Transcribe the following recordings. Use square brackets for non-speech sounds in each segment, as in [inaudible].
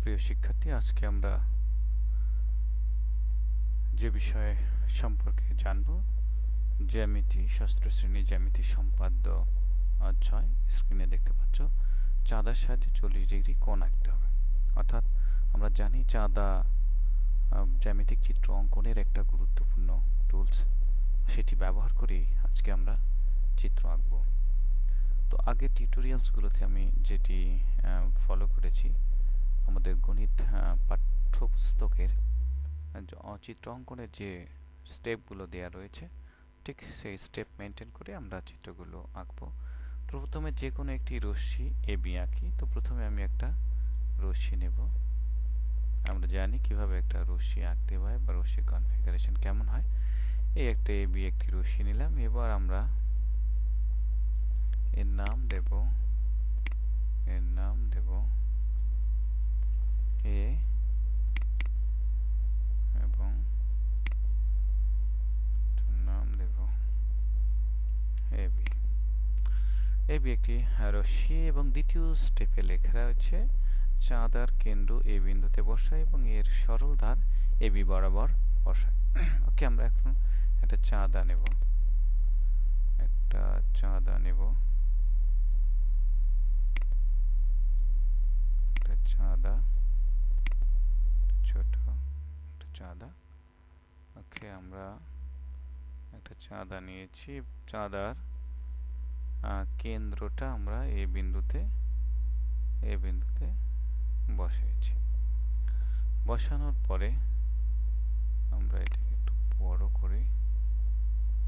প্রিয় শিক্ষার্থী, আজকে আমরা যে বিষয়ে সম্পর্কে জানব, জ্যামিতি ষষ্ঠ শ্রেণি জ্যামিতি সম্পাদ্য অধ্যায় স্ক্রিনে দেখতে পাচ্ছ, চাঁদার সাহায্যে চল্লিশ ডিগ্রি কোণ আঁকতে হবে। অর্থাৎ আমরা জানি চাঁদা জ্যামিতিক চিত্র অঙ্কনের একটা গুরুত্বপূর্ণ টুলস সেটি ব্যবহার করেই আজকে আমরা চিত্র আঁকব। তো আগের টিউটোরিয়ালসগুলোতে আমি যেটি ফলো করেছি আমাদের গণিত পাঠ্যপুস্তকের চিত্র অঙ্কনের যে স্টেপগুলো দেয়া রয়েছে, ঠিক সেই স্টেপ মেনটেন করে আমরা চিত্রগুলো আঁকবো। তো প্রথমে যে কোনো একটি রশ্মি এ বি আঁকি, তো প্রথমে আমি একটা রশ্মি নেব। আমরা জানি কীভাবে একটা রশ্মি আঁকতে হয় বা রশ্মির কনফিগারেশন কেমন হয়। এই একটা এ বি একটি রশ্মি নিলাম, এবার আমরা এর নাম দেব, এর নাম দেব এ এবং নাম দেব এ বি। এ বি একটি রশ্মি এবং দ্বিতীয় স্টেপে লেখা রয়েছে, চাঁদার কেন্দ্র এ বিন্দুতে বসায় এবং এর সরল ধার এ বি বরাবর বসায়। ওকে, আমরা এখন একটা চাঁদা নেব। একটা চাঁদা নেব। একটা চাঁদা ছোট একটা চাঁদা। ওকে, আমরা একটা চাঁদা নিয়েছি। চাঁদার কেন্দ্রটা আমরা এই বিন্দুতে এই বিন্দুতে বসিয়েছি বসানোর পরে আমরা এটাকে একটু বড় করি,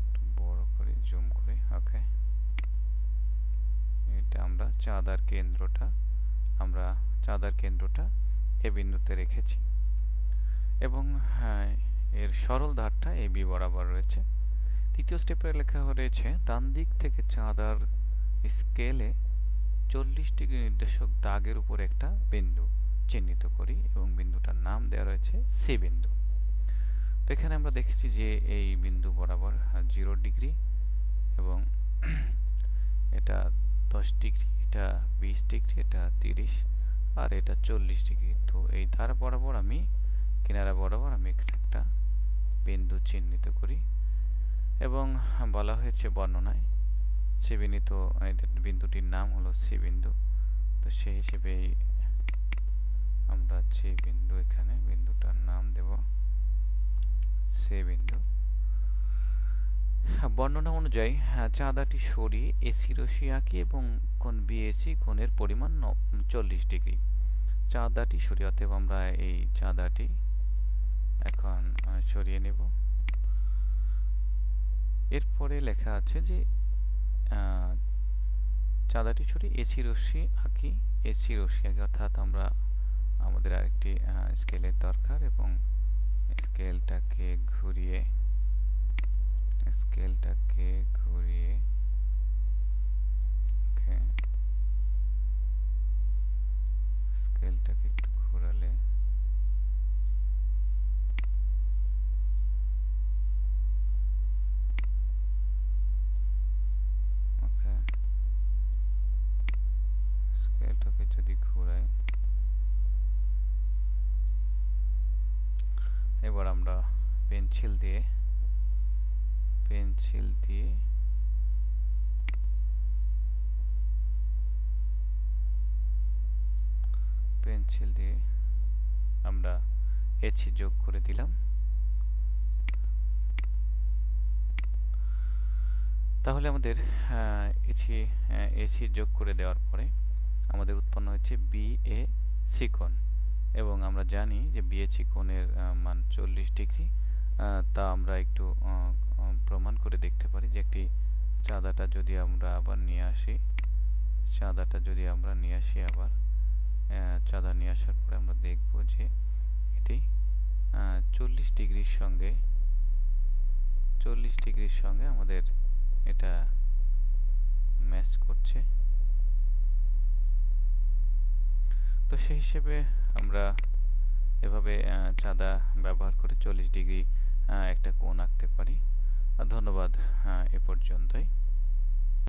একটু বড় করি জুম করি, ওকে? এটা আমরা চাঁদার কেন্দ্রটা, আমরা চাঁদার কেন্দ্রটা এ বিন্দুতে রেখেছি। এবং হ্যাঁ এর সরল ধারটা এ বি বরাবর রয়েছে। তৃতীয় স্টেপে লেখা রয়েছে ডান দিক থেকে চাঁদার স্কেলে চল্লিশ ডিগ্রি নির্দেশক দাগের উপর একটা বিন্দু চিহ্নিত করি এবং বিন্দুটার নাম দেওয়া রয়েছে সি বিন্দু। তো এখানে আমরা দেখেছি যে এই বিন্দু বরাবর জিরো ডিগ্রি এবং [clears throat] এটা দশ ডিগ্রি, এটা বিশ ডিগ্রি, এটা তিরিশ, আর এটা চল্লিশ ডিগ্রি। তো এই ধার বরাবর আমি কিনারা বরাবর আমি এখানে একটা বিন্দু চিহ্নিত করি। এবং বলা হয়েছে বর্ণনায় চিহ্নিত এই বিন্দুটির নাম হলো সি বিন্দু তো সেই হিসেবে আমরা সি বিন্দু এখানে, বিন্দুটার নাম দেব সি বিন্দু বর্ণনা অনুযায়ী, চাঁদাটি সরিয়ে এসি রশি আঁকি এবং কোন বিএসি কোণের পরিমাণ চল্লিশ ডিগ্রি। চাঁদাটি সরিয়ে, অতএব আমরা এই চাঁদাটি এখন সরিয়ে নেব। এরপরে লেখা আছে যে চাঁদাটি ছড়ি এসি রশ্মি আঁকি, এসি রশ্মি আঁকি, অর্থাৎ আমরা আমাদের আরেকটি স্কেলের দরকার এবং স্কেলটাকে ঘুরিয়ে, স্কেলটাকে ঘুরিয়ে ওকে স্কেলটাকে একটু ঘোরালে ওকে স্কেলটাকে যদি ঘোরাই। এবার আমরা পেন্সিল দিয়ে পেন্সিল দিয়ে পেন্সিল দিয়ে আমরা এচি যোগ করে দিলাম। তাহলে আমাদের এচি এসি যোগ করে দেওয়ার পরে আমাদের উৎপন্ন হচ্ছে বি এ সি এবং আমরা জানি যে বিএসি কোণের মান চল্লিশ ডিগ্রি। তা আমরা একটু প্রমাণ করে দেখতে পারি যে একটি চাঁদাটা যদি আমরা আবার নিয়ে আসি, চাঁদাটা যদি আমরা নিয়ে আসি আবার চাঁদা নিয়ে আসার পরে আমরা দেখব যে এটি চল্লিশ ডিগ্রির সঙ্গে, চল্লিশ ডিগ্রির সঙ্গে আমাদের এটা ম্যাচ করছে। তো সেই হিসেবে আমরা এভাবে চাঁদা ব্যবহার করে চল্লিশ ডিগ্রি একটা কোণ আঁকতে পারি। ধন্যবাদ এ পর্যন্তই।